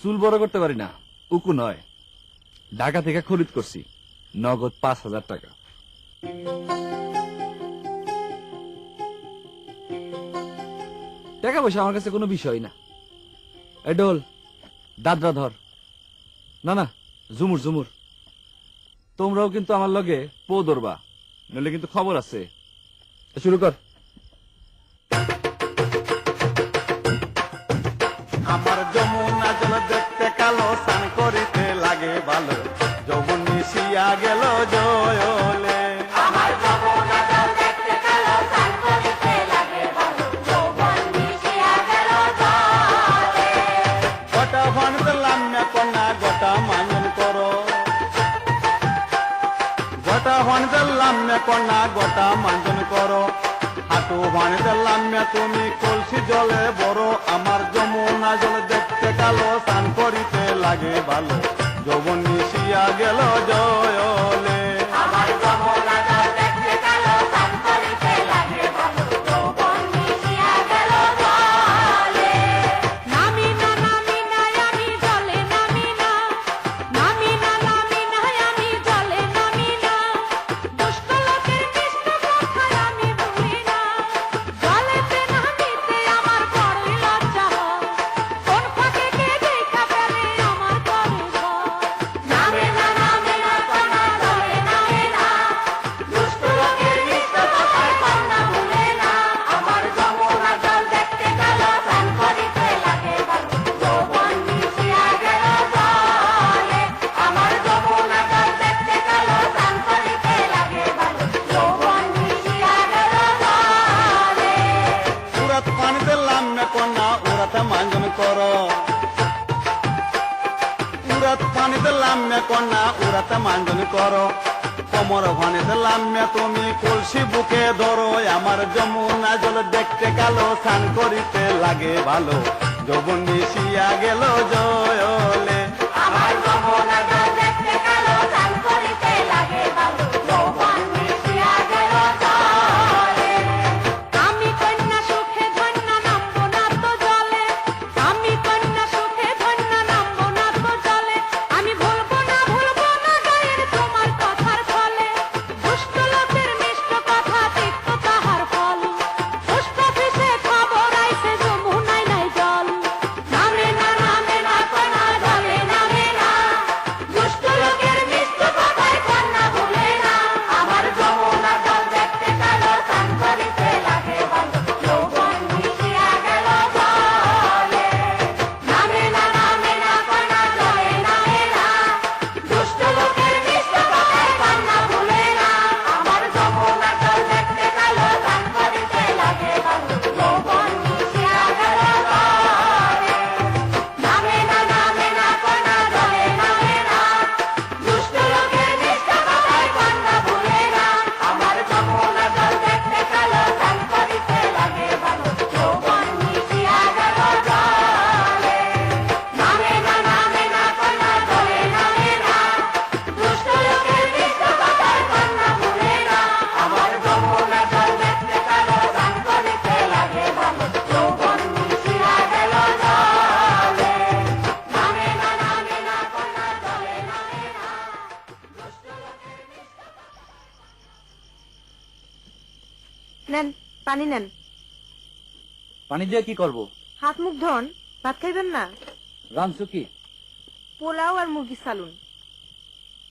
চুল বড় করতে পারি না, উকু নয়। ঢাকা থেকে খরিদ করছি, নগদ পাঁচ হাজার টাকা। টাকা পয়সা আমার কাছে কোনো বিষয় না। এডোল দাদরা ধর। না না জুমুর জুমুর তোমরাও কিন্তু আমার লগে পো ধরবা, নইলে কিন্তু খবর আছে। শুরু কর। মিশিয়া গেল জয়লে গোটা ভান কন্যা গোটা মানন করো। গোটা ভান কন্যা গোটা মানন করো। হাঁটু ভান তুমি কলসি জলে বড় আমার উড়াত পানিতে লাম্যা কন্যা, উড়াতে মাঞ্জনি করো। কমর ভানিতে লাম্যা তুমি, কলসি বুকে ধরো। আমার যমুনা জল দেখতে কালো স্নান করিতে লাগে ভালো। যৌবন মিশিয়া গেল জয়। নেন পানি নেন। পানি দিয়ে কি করব? হাত মুখ ধন ভাত খাইবেন না? রানসু কি পোলাও আর মুরগি সালুন।